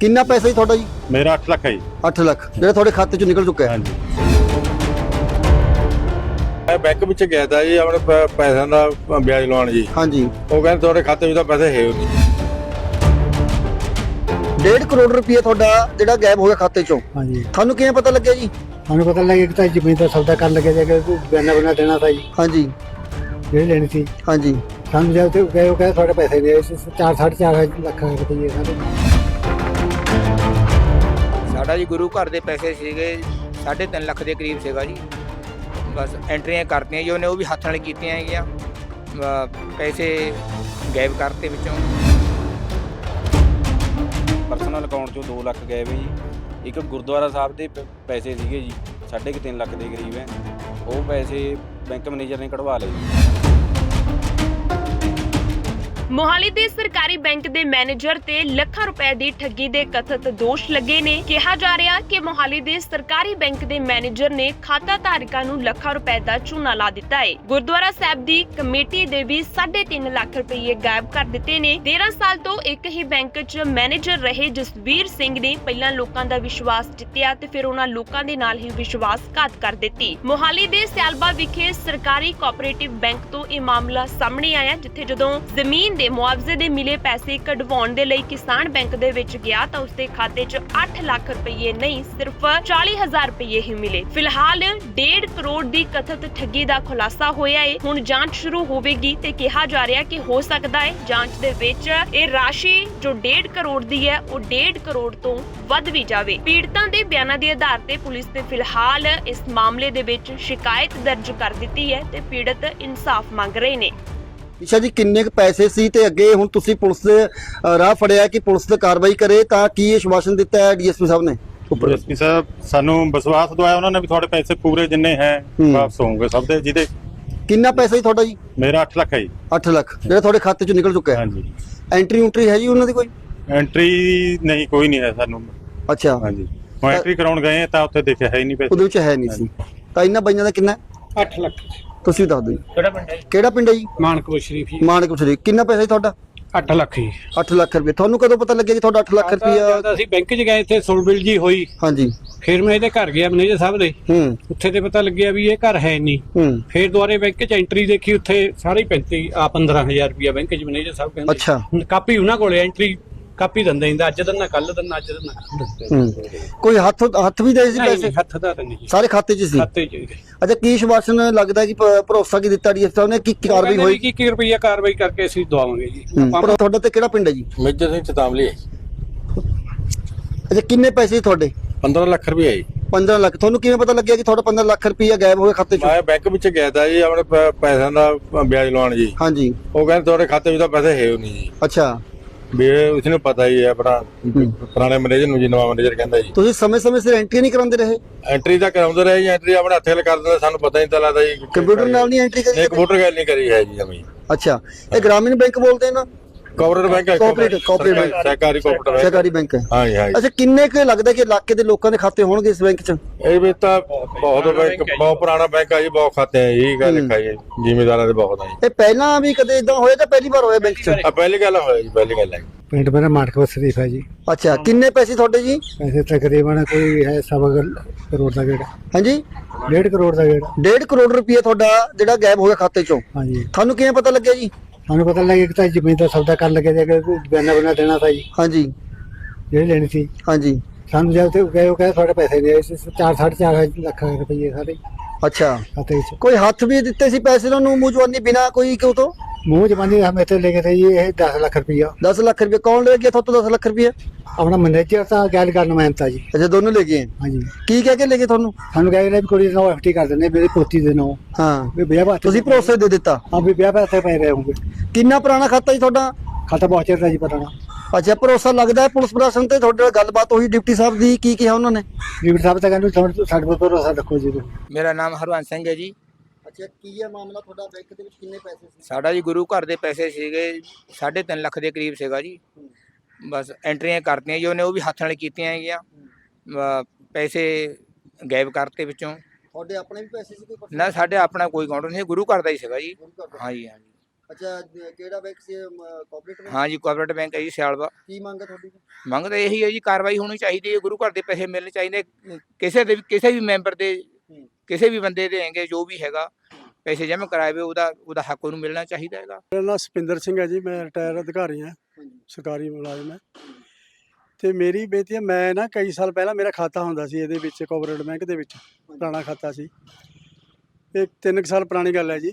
ਕਿੰਨਾ ਪੈਸਾ ਜੀ ਤੁਹਾਡਾ ਜੀ? ਮੇਰਾ 8 ਲੱਖ ਹੈ ਜੀ। 8 ਲੱਖ। ਜਿਹੜਾ ਤੁਹਾਡੇ ਖਾਤੇ ਚੋਂ ਨਿਕਲ ਚੁੱਕਾ ਹੈ? ਹਾਂਜੀ। ਮੈਂ ਬੈਂਕ ਵਿੱਚ ਗਿਆ ਤਾ ਜੀ ਆਪਣੇ ਪ- ਪੈਸਿਆਂ ਦਾ ਵਿਆਜ ਲਵਾਉਣ ਜੀ। ਹਾਂਜੀ। ਉਹ ਕਹਿੰਦੇ ਤੁਹਾਡੇ ਖਾਤੇ ਵਿੱਚ ਤਾਂ ਪੈਸੇ ਹੈ ਨਹੀਂ। 1.5 ਕਰੋੜ ਰੁਪਏ ਤੁਹਾਡਾ ਜਿਹੜਾ ਗਾਇਬ ਹੋ ਗਿਆ ਖਾਤੇ ਚੋਂ। ਹਾਂਜੀ। ਤੁਹਾਨੂੰ ਕਿਵੇਂ ਪਤਾ ਲੱਗਿਆ ਜੀ? ਸਾਨੂੰ ਪਤਾ ਲੱਗਿਆ ਕਿ ਤਾਂ ਜ਼ਮੀਨ ਦਾ ਸੌਦਾ ਕਰਨ ਲੱਗੇ ਜੇ ਕਿ ਬਿਆਨਾ ਬਣਾ ਦੇਣਾ ਜੀ ਹਾਂਜੀ। ਜਿਹੜੀ ਲੈਣੀ ਸੀ। ਹਾਂਜੀ। ਸਾਨੂੰ ਜਦ ਤੇ ਗਏ ਉਹ ਕਹਿੰਦੇ ਤੁਹਾਡੇ ਪੈਸੇ ਦੇ 4 4.5 ਲੱਖ ਰੁਪਏ ਸਾਡੇ। ਸਾਡਾ ਜੀ ਗੁਰੂ ਘਰ ਦੇ ਪੈਸੇ ਸੀਗੇ 3.5 ਲੱਖ ਦੇ ਕਰੀਬ ਸੀਗਾ ਜੀ। ਬਸ ਐਂਟਰੀਆਂ ਕਰਤੀਆਂ ਜੀ, ਉਹਨੇ ਉਹ ਵੀ ਹੱਥ ਨਾਲ ਕੀਤੀਆਂ ਹੈਗੀਆਂ। ਪੈਸੇ ਗਾਇਬ ਕਰਤੇ ਵਿੱਚੋਂ। ਪਰਸਨਲ ਅਕਾਊਂਟ ਚੋਂ 2 ਲੱਖ ਗਏ ਵੇ ਜੀ। ਇੱਕ ਗੁਰਦੁਆਰਾ ਸਾਹਿਬ ਦੇ ਪੈਸੇ ਸੀਗੇ ਜੀ 3.5 ਲੱਖ ਦੇ ਕਰੀਬ ਹੈ। ਉਹ ਪੈਸੇ ਬੈਂਕ ਮੈਨੇਜਰ ਨੇ ਕਢਵਾ ਲਏ। ਮੋਹਾਲੀ ਦੇ ਸਰਕਾਰੀ ਬੈਂਕ ਦੇ ਮੈਨੇਜਰ ਤੇ ਲੱਖਾਂ ਰੁਪਏ ਦੀ ਠੱਗੀ ਦੇ ਕਥਿਤ ਦੋਸ਼ ਲੱਗੇ ਨੇ। ਕਿਹਾ ਜਾ ਰਿਹਾ ਕਿ ਮੋਹਾਲੀ ਦੇ ਸਰਕਾਰੀ ਬੈਂਕ ਦੇ ਮੈਨੇਜਰ ਨੇ ਖਾਤਾ ਧਾਰਕਾਂ ਨੂੰ ਲੱਖਾਂ ਰੁਪਏ ਦਾ ਚੂਨਾ ਲਾ ਦਿੱਤਾ ਹੈ ਗੁਰਦੁਆਰਾ ਸਾਹਿਬ ਦੀ ਕਮੇਟੀ ਦੇ ਵੀ 3.5 ਲੱਖ ਰੁਪਏ ਗਾਇਬ ਕਰ ਦਿੱਤੇ ਨੇ। 13 ਸਾਲ ਤੋਂ ਇੱਕ ਹੀ ਬੈਂਕ 'ਚ ਮੈਨੇਜਰ ਰਹੇ ਜਸਵੀਰ ਸਿੰਘ ਨੇ ਪਹਿਲਾਂ ਲੋਕਾਂ ਦਾ ਵਿਸ਼ਵਾਸ ਜਿੱਤਿਆ ਤੇ ਫਿਰ ਉਹਨਾਂ ਲੋਕਾਂ ਦੇ ਨਾਲ ਹੀ ਵਿਸ਼ਵਾਸਘਾਤ ਕਰ ਦਿੱਤੀ। ਮੋਹਾਲੀ ਦੇ ਸਿਆਲਬਾ ਵਿਖੇ ਸਰਕਾਰੀ ਕੋਆਪਰੇਟਿਵ ਬੈਂਕ ਤੋਂ ਇਹ ਮਾਮਲਾ ਸਾਹਮਣੇ ਆਇਆ, ਜਿੱਥੇ ਜਦੋਂ ਜ਼ਮੀਨ ਦੇ ਮੁਆਵਜ਼ੇ ਦੇ ਮਿਲੇ ਪੈਸੇ ਕਢਵਾਉਣ ਦੇ ਲਈ ਕਿਸਾਨ ਬੈਂਕ ਦੇ ਵਿੱਚ ਗਿਆ ਤਾਂ ਉਸਦੇ ਖਾਤੇ 'ਚ 8 ਲੱਖ ਰੁਪਏ ਨਹੀਂ, ਸਿਰਫ 40000 ਰੁਪਏ ਹੀ ਮਿਲੇ। ਫਿਲਹਾਲ 1.5 ਕਰੋੜ ਦੀ ਕਥਿਤ ਠੱਗੀ ਦਾ ਖੁਲਾਸਾ ਹੋਇਆ ਹੈ ਹੁਣ ਜਾਂਚ ਸ਼ੁਰੂ ਹੋਵੇਗੀ ਤੇ ਕਿਹਾ ਜਾ ਰਿਹਾ ਕਿ ਹੋ ਸਕਦਾ ਹੈ ਜਾਂਚ ਦੇ ਵਿੱਚ ਇਹ ਰਾਸ਼ੀ ਜੋ 1.5 ਕਰੋੜ ਦੀ ਹੈ, ਉਹ 1.5 ਕਰੋੜ ਤੋਂ ਵੱਧ ਵੀ ਜਾਵੇ। ਪੀੜਤਾਂ ਦੇ ਬਿਆਨਾਂ ਦੇ ਆਧਾਰ ਤੇ ਪੁਲਿਸ ਨੇ ਫਿਲਹਾਲ ਇਸ ਮਾਮਲੇ ਦੇ ਵਿੱਚ ਸ਼ਿਕਾਇਤ ਦਰਜ ਕਰ ਦਿੱਤੀ ਹੈ ਤੇ ਪੀੜਤ ਇਨਸਾਫ ਮੰਗ ਰਹੇ ਨੇ। ਨਿਸ਼ਾ ਜੀ ਕਿੰਨੇ ਕੁ ਪੈਸੇ ਸੀ ਤੇ ਅੱਗੇ ਹੁਣ ਤੁਸੀਂ ਪੁਲਿਸ ਦੇ ਅ, ਰਾਹ ਫੜਿਆ ਕਿ ਪੁਲਿਸ ਤੇ ਕਾਰਵਾਈ ਕਰੇ ਤਾਂ ਕੀ ਇਹ ਸ਼ਵਾਸਨ ਦਿੱਤਾ ਹੈ ਡੀਐਸਪੀ ਸਾਹਿਬ ਨੇ? ਉੱਪਰ ਐਸਪੀ ਸਾਹਿਬ ਸਾਨੂੰ ਵਿਸ਼ਵਾਸ ਦਵਾਇਆ ਉਹਨਾਂ ਨੇ ਵੀ ਤੁਹਾਡੇ ਪੈਸੇ ਪੂਰੇ ਜਿੰਨੇ ਹੈ ਹੂੰ। ਵਾਪਸ ਹੋਣਗੇ ਸਭ ਦੇ ਜਿਹਦੇ ਕਿੰਨਾ ਪੈਸਾ ਜੀ ਤੁਹਾਡਾ ਜੀ? ਮੇਰਾ 8 ਲੱਖ ਹੈ ਜੀ। 8 ਲੱਖ ਜਿਹੜਾ ਤੁਹਾਡੇ ਖਾਤੇ ਚੋਂ ਨਿਕਲ ਚੁੱਕਾ ਹੈ? ਹਾਂਜੀ। ਐਂਟਰੀ ਉਂਟਰੀ ਹੈ ਜੀ ਉਹਨਾਂ ਦੀ ਕੋਈ? ਐਂਟਰੀ ਨਹੀਂ ਕੋਈ ਨਹੀਂ ਹੈ ਸਾਨੂੰ। ਅੱਛਾ। ਹਾਂਜੀ। ਐਂਟਰੀ ਕਰਾਉਣ ਗਏ ਤਾਂ ਉੱਥੇ ਦੇਖਿਆ ਹੈ ਹੀ ਨਹੀਂ ਉਹਦੇ ਪੈਸੇ ਵਿੱਚ ਹੈ ਨਹੀਂ ਸੀ। ਤਾਂ ਇਹਨਾਂ ਬਾਈਆਂ ਦਾ ਕਿੰਨਾ 8 ਲੱਖ। ਤੁਸੀਂ ਦੱਸ ਦਿਓ ਜੀ। ਕਿਹੜਾ ਪਿੰਡ ਹੈ ਕਿਹੜਾ ਪਿੰਡ ਹੈ ਜੀ? ਮਾਨਕਪੁਰ ਸ਼ਰੀਫ ਜੀ। ਮਾਨਕਪੁਰ ਸ਼ਰੀਫ। ਕਿੰਨਾ ਪੈਸਾ ਜੀ ਤੁਹਾਡਾ? 8 ਲੱਖ ਜੀ। 8 ਲੱਖ ਰੁਪਏ। ਤੁਹਾਨੂੰ ਕਦੋਂ ਪਤਾ ਲੱਗਿਆ ਕਿ ਤੁਹਾਡਾ 8 ਲੱਖ ਰੁਪਇਆ ਜਦ ਅਸੀਂ ਬੈਂਕ 'ਚ ਗਏ ਇੱਥੇ ਸੁਲਬਿਲ ਜੀ ਹੋਈ। ਹਾਂਜੀ। ਫਿਰ ਮੈਂ ਇਹਦੇ ਘਰ ਗਿਆ ਮੈਨੇਜਰ ਸਾਹਿਬ ਦੇ। ਹੂੰ। ਉੱਥੇ ਤੇ ਪਤਾ ਲੱਗਿਆ ਵੀ ਇਹ ਘਰ ਹੈ ਨਹੀਂ ਹੂੰ। ਫਿਰ ਦੁਆਰੇ ਬੈਂਕ 'ਚ ਐਂਟਰੀ ਦੇਖੀ ਉੱਥੇ ਸਾਰੇ 35 ਆ 15000 ਰੁਪਇਆ ਬੈਂਕ 'ਚ ਮੈਨੇਜਰ ਸਾਹਿਬ ਕਹਿੰਦੇ। ਅੱਛਾ। ਹੁਣ ਕਾਪੀ ਉਹਨਾਂ ਕੋਲੇ ਐਂਟਰੀ ਕਾਪੀ ਦਿੰਦੇ ਇੰਦਾ ਅੱਜ ਦਿਨ ਕੱਲ ਦਿਨ ਅੱਜ ਦਿਨ ਹੂੰ। ਕੋਈ ਹੱਥ ਹੱਥ ਵੀ ਦੇ ਸੀ ਨਹੀਂ ਪੈਸੇ? ਹੱਥ ਦਾ ਤਾਂ ਨਹੀਂ ਸਾਰੇ ਖਾਤੇ 'ਚ ਸੀ? ਖਾਤੇ 'ਚ ਹੀ। ਅੱਛਾ ਕੀ ਸ਼ਵਾਸਨ ਲੱਗਦਾ ਕਿ ਭ- ਭਰੋਸਾ ਕੀ ਦਿੱਤਾ ਡੀਐਸਪੀ ਸਾਹਿਬ ਨੇ? ਕੀ ਕੀ ਕਾਰਵਾਈ ਹੋਈ? ਕੀ ਕੀ ਰੁਪਈਆ ਕਾਰਵਾਈ ਕਰਕੇ ਅਸੀਂ ਦਵਾਵਾਂਗੇ ਜੀ। ਹੂੰ, ਪਰ ਤੁਹਾਡਾ ਤੇ ਕਿਹੜਾ ਪਿੰਡ ਹੈ ਜੀ? ਮੇਜਰ ਸਿੰਘ ਚਤਾਮਲੀ ਅੱਛਾ ਕਿੰਨੇ ਪੈਸੇ ਤੁਹਾਡੇ? 15 ਲੱਖ ਰੁਪਏ ਜੀ। 15 ਲੱਖ। ਤੁਹਾਨੂੰ ਕਿਵੇਂ ਪਤਾ ਲੱਗਿਆ ਕਿ ਤੁਹਾਡਾ 15 ਲੱਖ ਰੁਪਇਆ ਗਾਇਬ ਹੋ ਗਿਆ ਖਾਤੇ 'ਚੋਂ? ਮੈਂ ਬੈਂਕ ਵਿੱਚ ਗਿਆ ਤਾ ਜੀ ਆਪਣੇ ਪ- ਪੈਸਿਆਂ ਦਾ ਵਿਆਜ ਲਵਾਉਣ ਜੀ। ਹਾਂਜੀ। ਉਹ ਕਹਿੰਦੇ ਤੁਹਾਡੇ ਖਾਤੇ ਵਿੱਚ ਤਾਂ ਪੈਸੇ ਹੈ ਨਹੀਂ ਜੀ। ਅੱਛਾ। ਵੀ ਉਸ ਨੂੰ ਪਤਾ ਹੀ ਹੈ ਆਪਣਾ ਪੁਰਾਣੇ ਮੈਨੇਜਰ ਨੂੰ ਜੀ ਨਵਾਂ ਮੈਨੇਜਰ ਕਹਿੰਦਾ ਜੀ। ਤੁਸੀਂ ਸਮੇਂ-ਸਮੇਂ ਸਿਰ ਐਂਟਰੀ ਨਹੀਂ ਕਰਾਉਂਦੇ ਰਹੇ? ਐਂਟਰੀ ਤਾਂ ਕਰਾਉਂਦੇ ਰਹੇ ਜੀ ਐਂਟਰੀ ਆਪਣੇ ਹੱਥੇ ਨਾਲ ਕਰ ਦਿੰਦੇ ਸਾਨੂੰ ਪਤਾ ਹੀ ਤਾਂ ਲੱਗਦਾ ਜੀ। ਕੰਪਿਊਟਰ ਨਾਲ ਨਹੀਂ ਐਂਟਰੀ ਕਰੀ ਨਹੀਂ ਕੰਪਿਊਟਰ ਗੱਲ ਨਹੀਂ ਕਰੀ ਹੈ ਜੀ ਅਮੀ ਅੱਛਾ ਇਹ ਗ੍ਰਾਮੀਣ ਬੈਂਕ ਬੋਲਦੇ ਨਾ? ਕੋਆਪਰੇਟਿਵ ਬੈਂਕ ਹੈ Cooperative- Cooperative bank। ਸਹਿਕਾਰੀ ਕੋਆਪਰੇਟਿਵ ਬੈਂਕ ਸਰਕਾਰੀ ਬੈਂਕ ਹੈ। ਹਾਂ ਜੀ ਹਾਂ। ਜੀ ਅੱਛਾ ਕਿੰਨੇ ਕੁ ਲੱਗਦਾ ਕਿ ਇਲਾਕੇ ਦੇ ਲੋਕਾਂ ਦੇ ਖਾਤੇ ਹੋਣਗੇ ਇਸ ਬੈਂਕ 'ਚ? ਇਹ ਵੀ ਤਾਂ ਬਹੁਤ ਬੈਂਕ ਬਹੁਤ ਪੁਰਾਣਾ ਬੈਂਕ ਆ ਜੀ ਬਹੁਤ ਖਾਤੇ ਆ ਇਹ ਗੱਲ ਲਿਖਾ ਜੀ। ਜ਼ਿਮੀਦਾਰਾਂ ਦੇ ਬਹੁਤ ਆ ਜੀ। ਇਹ ਪਹਿਲਾਂ ਵੀ ਕਦੇ ਇਦਾਂ ਹੋਇਆ ਜਾਂ ਪਹਿਲੀ ਵਾਰ ਹੋਇਆ ਬੈਂਕ 'ਚ? ਆ ਪਹਿਲੀ ਗੱਲ ਹੋਇਆ ਜੀ ਪਹਿਲੀ ਗੱਲ ਹੈ ਪਿੰਡ ਮੇਰਾ ਮਾਨਕਪੁਰ ਸ਼ਰੀਫ ਹੈ ਜੀ। ਅੱਛਾ ਕਿੰਨੇ ਪੈਸੇ ਤੁਹਾਡੇ ਜੀ? ਪੈਸੇ ਤਕਰੀਬਨ ਕੋਈ ਹੈ ਸਵਾ ਕਰੋੜ ਦਾ ਗੇੜਾ। ਹਾਂਜੀ? 1.5 ਕਰੋੜ ਦਾ ਗੇੜਾ। 1.5 ਕਰੋੜ ਰੁਪਏ ਤੁਹਾਡਾ ਜਿਹੜਾ ਗਾਇਬ ਹੋ ਗਿਆ ਖਾਤੇ 'ਚੋਂ। ਹਾਂਜੀ। ਤੁਹਾਨੂੰ ਕਿਵੇਂ ਪਤਾ ਲੱਗਿਆ ਜੀ? ਸਾਨੂੰ ਪਤਾ ਲੱਗਿਆ ਕਿ ਤਾਂ ਜ਼ਮੀਨ ਦਾ ਸੌਦਾ ਕਰਨ ਲੱਗੇ ਜੇ ਕਿ ਬਿਆਨਾ ਬਣਾ ਦੇਣਾ ਤਾਂ ਜੀ। ਹਾਂਜੀ। ਜਿਹੜੀ ਲੈਣੀ ਸੀ। ਹਾਂਜੀ। ਸਾਨੂੰ ਜਦ ਤੇ ਗਏ ਉਹ ਕਹਿੰਦੇ ਤੁਹਾਡੇ ਪੈਸੇ ਦੇ 4 4.5 ਲੱਖ ਰੁਪਏ ਸਾਰੇ ਅੱਛਾ। ਕੋਈ ਹੱਥ ਵੀ ਦਿੱਤੇ ਸੀ ਪੈਸੇ ਉਹਨਾਂ ਨੂੰ ਮੂੰਹ ਬਿਨਾ ਕੋਈ ਕਿਉਂ ਤੋਂ? ਮੂੰਹ ਜਮਾਨੀ ਹਮ ਇੱਥੇ ਲੈ ਕੇ ਤੇ ਇਹ 10 ਲੱਖ ਰੁਪਇਆ 10 ਲੱਖ ਰੁਪਏ ਕੌਣ ਲੈ ਗਿਆ ਤੁਹਾਡੇ ਤੋਂ 10 ਲੱਖ ਰੁਪਏ ਆਪਣਾ ਮੈਨੇਜਰ ਤਾਂ ਗੱਲ ਕਰਨ ਮਿਹਨਤਾ ਜੀ। ਅੱਛਾ ਦੋਨੋਂ ਲੈ ਗਏ? ਹਾਂਜੀ। ਕੀ ਕਹਿ ਕੇ ਲੈ ਗਏ ਤੁਹਾਨੂੰ? ਸਾਨੂੰ ਕਹਿ ਰਹੇ ਵੀ ਕੁੜੀ ਦਾ ਐਫਟੀ ਕਰ ਦਿੰਦੇ ਮੇਰੀ ਪੋਤੀ ਦੇ ਨਾਂ। ਹਾਂ। ਵੀ ਵਿਆਹ ਬਾਤ ਤੁਸੀਂ ਭਰੋਸੇ ਦੇ ਦਿੱਤਾ? ਹਾਂ ਵੀ ਵਿਆਹ ਬਾਤ ਪੈ ਰਹੇ ਹੋਗੇ ਕਿੰਨਾ ਪੁਰਾਣਾ ਖਾਤਾ ਜੀ ਤੁਹਾਡਾ? ਖਾਤਾ ਬਹੁਤ ਚਿਰ ਦਾ ਜੀ ਪਤਾ ਨਾ ਅੱਛਾ ਭਰੋਸਾ ਲੱਗਦਾ ਹੈ ਪੁਲਿਸ ਪ੍ਰਸ਼ਾਸਨ ਤੇ ਤੁਹਾਡੇ ਨਾਲ ਗੱਲਬਾਤ ਹੋਈ ਡਿਪਟੀ ਸਾਹਿਬ ਦੀ ਕੀ ਕਿਹਾ ਉਹਨਾਂ ਨੇ? ਡਿਪਟੀ ਸਾਹਿਬ ਤਾਂ ਕਹਿੰਦੇ ਸਾਡੇ ਕੋਲ ਭਰੋਸਾ ਰੱਖੋ ਜੀ। ਮੇਰਾ ਨਾਮ ਹਰਵੰਸ ਸਿੰਘ ਹੈ ਜੀ। ਅੱਛਾ ਕੀ ਹੈ ਮਾਮਲਾ ਤੁਹਾਡਾ ਬੈਂਕ ਦੇ ਵਿੱਚ ਕਿੰਨੇ ਪੈਸੇ ਸੀ? ਸਾਡਾ ਜੀ ਗੁਰੂ ਘਰ ਦੇ ਪੈਸੇ ਸੀਗੇ 3.5 ਲੱਖ ਦੇ ਕਰੀਬ ਸੀਗਾ ਜੀ। ਬਸ ਐਂਟਰੀਆਂ ਕਰਤੀਆਂ ਜੀ ਉਹਨੇ ਉਹ ਵੀ ਹੱਥ ਨਾਲ ਕੀਤੀਆਂ ਹੈਗੀਆਂ। ਪੈਸੇ ਗਾਇਬ ਕਰਤੇ ਵਿੱਚੋਂ। ਤੁਹਾਡੇ ਆਪਣੇ ਵੀ ਪੈਸੇ ਸੀ ਕੋਈ ਨਾ ਸਾਡੇ ਆਪਣਾ ਕੋਈ ਕਾਊਂਟਰ ਨਹੀਂ ਗੁਰੂ ਘਰ ਦਾ ਹੀ ਸੀਗਾ ਜੀ? ਹਾਂ ਜੀ ਹਾਂ ਜੀ ਅੱਛਾ ਕਿਹੜਾ ਬੈਂਕ ਸੀ ਕੋਆਪਰੇਟਿਵ ਹਾਂ ਜੀ ਕੋਆਪਰੇਟਿਵ ਬੈਂਕ ਹੈ ਜੀ ਸਿਆਲਵਾ। ਕੀ ਮੰਗ ਹੈ ਤੁਹਾਡੀ? ਮੰਗ ਤਾਂ ਇਹੀ ਹੈ ਜੀ ਕਾਰਵਾਈ ਹੋਣੀ ਚਾਹੀਦੀ ਹੈ ਗੁਰੂ ਘਰ ਦੇ ਪੈਸੇ ਮਿਲਣੇ ਚਾਹੀਦੇ। ਕਿਸੇ ਦੇ ਕਿਸੇ ਵੀ ਮੈਂਬਰ ਦੇ ਕਿਸੇ ਵੀ ਬੰਦੇ ਦੇ ਹੈਗੇ ਜੋ ਵੀ ਹੈਗਾ ਪੈਸੇ ਜਮ੍ਹਾਂ ਕਰਾਏ ਵੇ ਉਹਦਾ ਉਹਦਾ ਹੱਕ ਉਹਨੂੰ ਮਿਲਣਾ ਚਾਹੀਦਾ ਹੈਗਾ। ਮੇਰਾ ਨਾਮ ਸੁਪਿੰਦਰ ਸਿੰਘ ਹੈ ਜੀ ਮੈਂ ਰਿਟਾਇਰ ਅਧਿਕਾਰੀ ਹਾਂ ਸਰਕਾਰੀ ਮੁਲਾਜ਼ਮ ਹਾਂ। ਤੇ ਮੇਰੀ ਬੇਨਤੀ ਹੈ ਮੈਂ ਨਾ ਕਈ ਸਾਲ ਪਹਿਲਾਂ ਮੇਰਾ ਖਾਤਾ ਹੁੰਦਾ ਸੀ ਇਹਦੇ ਵਿੱਚ ਕੋਆਪਰੇਟਿਵ ਬੈਂਕ ਦੇ ਵਿੱਚ ਪੁਰਾਣਾ ਖਾਤਾ ਸੀ। ਇਹ ਤਿੰਨ ਕੁ ਸਾਲ ਪੁਰਾਣੀ ਗੱਲ ਹੈ ਜੀ।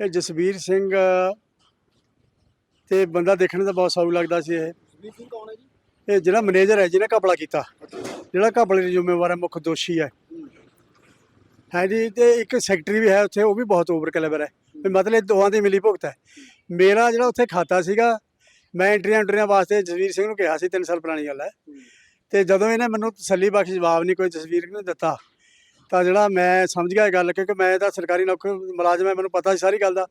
ਇਹ ਜਸਵੀਰ ਸਿੰਘ ਤੇ ਬੰਦਾ ਦੇਖਣ ਦਾ ਬਹੁਤ ਸਾਊ ਲੱਗਦਾ ਸੀ ਇਹ। ਵੀ ਸਿੰਘ ਕੌਣ ਹੈ ਜੀ? ਇਹ ਜਿਹੜਾ ਮੈਨੇਜਰ ਹੈ ਜਿਹਨੇ ਘਪਲਾ ਕੀਤਾ। ਜਿਹੜਾ ਘਪਲੇ ਦੀ ਜ਼ਿੰਮੇਵਾਰ ਹੈ ਮੁੱਖ ਦੋਸ਼ੀ ਹੈ। ਹੈ ਜੀ ਤੇ ਇੱਕ ਸੈਕਟਰੀ ਵੀ ਹੈ ਉੱਥੇ, ਉਹ ਵੀ ਬਹੁਤ ਓਵਰ ਕੈਲੀਬਰ ਹੈ। ਵੀ ਮਤਲਬ ਦੋਹਾਂ ਦੀ ਮਿਲੀ ਭੁਗਤ ਹੈ। ਮੇਰਾ ਜਿਹੜਾ ਉੱਥੇ ਖਾਤਾ ਸੀਗਾ, ਮੈਂ ਐਂਟਰੀਆਂ ਐਂਟਰੀਆਂ ਵਾਸਤੇ ਜਸਵੀਰ ਸਿੰਘ ਨੂੰ ਕਿਹਾ ਸੀ 3 ਸਾਲ ਪੁਰਾਣੀ ਗੱਲ ਹੈ। ਤੇ ਜਦੋਂ ਇਹਨੇ ਮੈਨੂੰ ਤਸੱਲੀ ਬਖਸ਼ ਜਵਾਬ ਨਹੀਂ ਕੋਈ ਜਸਵੀਰ ਨੇ ਦਿੱਤਾ, ਤਾਂ ਜਿਹੜਾ ਮੈਂ ਸਮਝ ਗਿਆ ਇਹ ਗੱਲ, ਕਿਉਂਕਿ ਮੈਂ ਤਾਂ ਸਰਕਾਰੀ ਨੌਕਰੀ ਮੁਲਾਜ਼ਮ ਹੈ, ਮੈਨੂੰ ਪਤਾ ਸੀ ਸਾਰੀ ਗੱਲ ਦਾ।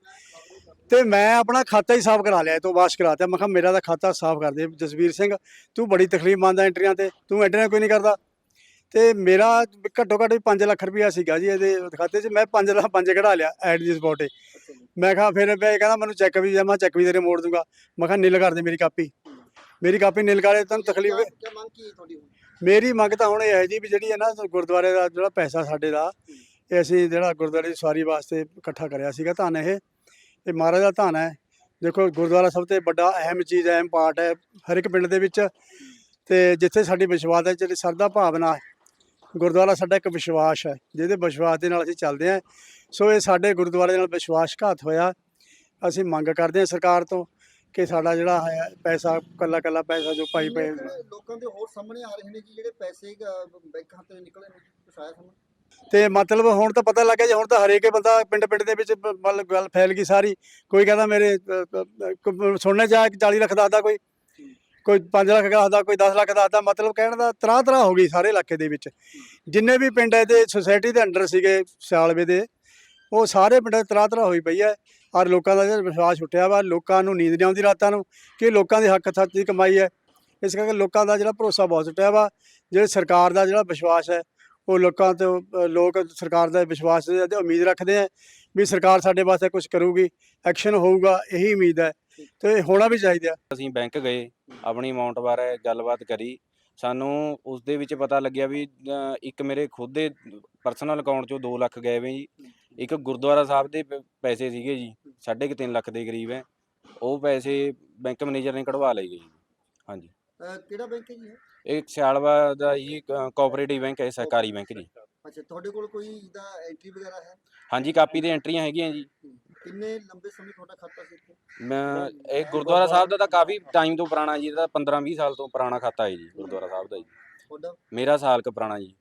ਤੇ ਮੈਂ ਆਪਣਾ ਖਾਤਾ ਹੀ ਸਾਫ਼ ਕਰਾ ਲਿਆ ਤੋਂ ਵਾਸ਼ ਕਰਾਤਾ। ਮੈਂ ਕਿਹਾ ਮੇਰਾ ਤਾਂ ਖਾਤਾ ਸਾਫ਼ ਕਰ ਦੇ ਜਸਵੀਰ ਸਿੰਘ, ਤੂੰ ਬੜੀ ਤਕਲੀਫ ਮੰਨਦਾ ਐਂਟਰੀਆਂ ਤੇ, ਤੂੰ ਐਂਟਰੀਆਂ ਕੋਈ ਨਹੀਂ ਕਰਦਾ। ਤੇ ਮੇਰਾ ਘੱਟੋ ਘੱਟ ਵੀ 5 ਲੱਖ ਰੁਪਇਆ ਸੀਗਾ ਜੀ ਇਹਦੇ ਖਾਤੇ 'ਚ। ਮੈਂ 5 ਲੱਖ 5 ਕਢਾ ਲਿਆ ਐਟ ਦੀ ਸਪੋਟ ਤੇ। ਮੈਂ ਕਿਹਾ ਫਿਰ ਮੈਂ ਕਹਿੰਦਾ ਮੈਨੂੰ ਚੈੱਕ ਵੀ ਮੈਂ ਚੈੱਕ ਵੀ ਤੇਰੇ ਮੋੜ ਦੂੰਗਾ। ਮੈਂ ਕਿਹਾ ਨਿਲ ਕਰ ਦੇ ਮੇਰੀ ਕਾਪੀ। ਮੇਰੀ ਕਾਪੀ ਨਿਲ ਕਰੇ ਤੈਨੂੰ ਤਕਲੀਫ ਕੀ ਮੰਗ ਕੀ ਹੈ ਤੁਹਾਡੀ ਹੁਣ? ਮੇਰੀ ਮੰਗ ਤਾਂ ਹੁਣ ਇਹ ਹੈ ਜੀ ਵੀ ਜਿਹੜੀ ਹੈ ਨਾ ਗੁਰਦੁਆਰੇ ਦਾ ਜਿਹੜਾ ਪੈਸਾ ਸਾਡੇ ਦਾ ਇਹ ਅਸੀਂ ਜਿਹੜਾ ਗੁਰਦੁਆਰੇ ਦੀ ਸਵਾਰੀ ਵਾਸਤੇ ਇਕੱਠਾ ਕਰਿਆ ਸੀਗਾ ਧਨ ਇਹ। ਇਹ ਮਹਾਰਾਜ ਦਾ ਧਨ ਹੈ। ਦੇਖੋ ਗੁਰਦੁਆਰਾ ਸਭ ਤੋਂ ਵੱਡਾ ਅਹਿਮ ਚੀਜ਼ ਅਹਿਮ ਪਾਰਟ ਹੈ ਹਰ ਇੱਕ ਪਿੰਡ ਦੇ ਵਿੱਚ। ਤੇ ਜਿੱਥੇ ਸਾਡੀ ਵਿਸ਼ਵਾਸ ਹੈ ਜਿਹੜੀ ਸਰਦਾ ਭਾਵਨਾ ਹੈ ਗੁਰਦੁਆਰਾ ਸਾਡਾ ਇੱਕ ਵਿਸ਼ਵਾਸ ਹੈ ਜਿਹਦੇ ਵਿਸ਼ਵਾਸ ਦੇ ਨਾਲ ਅਸੀਂ ਚੱਲਦੇ ਹਾਂ। ਸੋ ਇਹ ਸਾਡੇ ਗੁਰਦੁਆਰੇ ਦੇ ਨਾਲ ਵਿਸ਼ਵਾਸਘਾਤ ਹੋਇਆ। ਅਸੀਂ ਮੰਗ ਕਰਦੇ ਹਾਂ ਸਰਕਾਰ ਤੋਂ ਕਿ ਸਾਡਾ ਜਿਹੜਾ ਹੈ ਪੈਸਾ ਕੱਲਾ ਕੱਲਾ ਪੈਸਾ ਜੋ ਪਾਈ ਪਏ। ਲੋਕ- ਦੇ ਹੋਰ ਸਾਹਮਣੇ ਆ ਰਹੇ ਨੇ ਜੀ ਜਿਹੜੇ ਪੈਸੇ ਬੈਂਕ ਖਾਤੇ ਨਿਕਲੇ ਨੇ ਕੁਛ ਆਇਆ ਸਾਹਮਣੇ? ਤੇ ਮਤਲਬ ਹੁਣ ਤਾਂ ਪਤਾ ਲੱਗਿਆ ਜੀ ਹੁਣ ਤਾਂ ਹਰੇਕ ਬੰਦਾ ਪਿੰਡ ਪਿੰਡ ਦੇ ਵਿੱਚ ਗੱਲ ਫੈਲ ਗਈ ਸਾਰੀ। ਕੋਈ ਕਹਿੰਦਾ ਮੇਰੇ ਕ- ਸੁਣਨੇ ਜਾ 40 ਲੱਖ ਦੱਸਦਾ ਕੋਈ? ਕੋਈ 5 ਲੱਖ ਦੱਸਦਾ ਕੋਈ 10 ਲੱਖ ਦੱਸਦਾ ਮਤਲਬ ਕਹਿਣ ਦਾ ਤਰ੍ਹਾਂ ਤਰ੍ਹਾਂ ਹੋ ਗਈ ਸਾਰੇ ਇਲਾਕੇ ਦੇ ਵਿੱਚ। ਜਿੰਨੇ ਵੀ ਪਿੰਡ ਇਹਦੇ ਸੁਸਾਇਟੀ ਦੇ ਅੰਡਰ ਸੀਗੇ ਸਿਆਲਵੇ ਦੇ, ਉਹ ਸਾਰੇ ਪਿੰਡਾਂ ਪਿੰਡ ਤਰ੍ਹਾਂ ਤਰ੍ਹਾਂ ਹੋਈ ਪਈ ਹੈ ਔਰ ਲੋਕਾਂ ਦਾ ਜਿਹੜਾ ਵਿਸ਼ਵਾਸ ਉੱਠਿਆ ਵਾ, ਲੋਕਾਂ ਨੂੰ ਨੀਂਦ ਨਹੀਂ ਆਉਂਦੀ ਰਾਤਾਂ ਨੂੰ, ਕਿ ਲੋਕਾਂ ਦੀ ਹੱਕ ਸੱਚ ਦੀ ਕਮਾਈ ਹੈ ਇਸ ਕਰਕੇ ਲੋਕਾਂ ਦਾ ਜਿਹੜਾ ਭਰੋਸਾ ਬਹੁਤ ਉੱਠਿਆ ਵਾ, ਜਿਹੜੇ ਸਰਕਾਰ ਦਾ ਜਿਹੜਾ ਵਿਸ਼ਵਾਸ ਹੈ, ਉਹ ਲੋਕਾਂ ਤੋਂ ਲੋਕ ਸਰਕਾਰ ਦਾ ਵਿਸ਼ਵਾਸ ਤੇ ਉਮੀਦ ਰੱਖਦੇ ਆ ਵੀ ਸਰਕਾਰ ਸਾਡੇ ਵਾਸਤੇ ਕੁਝ ਕਰੂਗੀ, ਐਕਸ਼ਨ ਹੋਊਗਾ, ਇਹੀ ਉਮੀਦ ਹੈ। ਤੇ ਇਹ ਹੋਣਾ ਵੀ ਚਾਹੀਦਾ। ਅਸੀਂ ਬੈਂਕ ਗਏ ਆਪਣੀ ਅਮਾਉਂਟ ਬਾਰੇ ਗੱਲਬਾਤ ਕਰੀ। ਸਾਨੂੰ ਉਸ ਦੇ ਵਿੱਚ ਪਤਾ ਲੱਗਿਆ ਵੀ ਅ, ਇੱਕ ਮੇਰੇ ਖੁਦ ਦੇ ਪਰਸਨਲ ਅਕਾਊਂਟ ਚੋਂ 2 ਲੱਖ ਗਏ ਵੇ ਜੀ। ਇੱਕ ਗੁਰਦੁਆਰਾ ਸਾਹਿਬ ਦੇ ਪ- ਪੈਸੇ ਸੀਗੇ ਜੀ ਸਾਢੇ ਕੁ ਤਿੰਨ ਲੱਖ ਦੇ ਕਰੀਬ ਹੈ। ਉਹ ਪੈਸੇ ਬੈਂਕ ਮੈਨੇਜਰ ਨੇ ਕਢਵਾ ਲਏ ਜੀ। ਹਾਂਜੀ। ਅ, ਕਿਹੜਾ ਬੈਂਕ ਹੈ ਜੀ ਇਹ? ਇਹ ਸਿਆਲਵਾ ਦਾ ਜੀ ਕੋਆਪਰੇਟਿਵ ਬੈਂਕ ਹੈ ਸਰਕਾਰੀ ਬੈਂਕ ਜੀ। ਅੱਛਾ ਤੁਹਾਡੇ ਕੋਲ ਕੋਈ ਇਹਦਾ ਐਂਟਰੀ ਵਗੈਰਾ ਹੈ? ਹਾਂਜੀ ਕਾਪੀ ਦੇ ਐਂਟਰੀਆਂ ਹੈਗੀਆਂ ਜੀ। ਕਿੰਨੇ ਲੰਬੇ ਸਮੇਂ ਤੁਹਾਡਾ ਖਾਤਾ ਸੀ ਇੱਥੇ? ਮੈਂ ਇਹ ਗੁਰਦੁਆਰਾ ਸਾਹਿਬ ਦਾ ਤਾਂ ਕਾਫੀ ਟਾਈਮ ਤੋਂ ਪੁਰਾਣਾ ਜੀ ਇਹਦਾ 15 20 ਸਾਲ ਤੋਂ ਪੁਰਾਣਾ ਖਾਤਾ ਹੈ ਜੀ ਗੁਰਦੁਆਰਾ ਸਾਹਿਬ ਦਾ ਜੀ। ਤੁਹਾਡਾ? ਮੇਰਾ ਸਾਲ ਕੁ ਪੁਰਾਣਾ ਜੀ।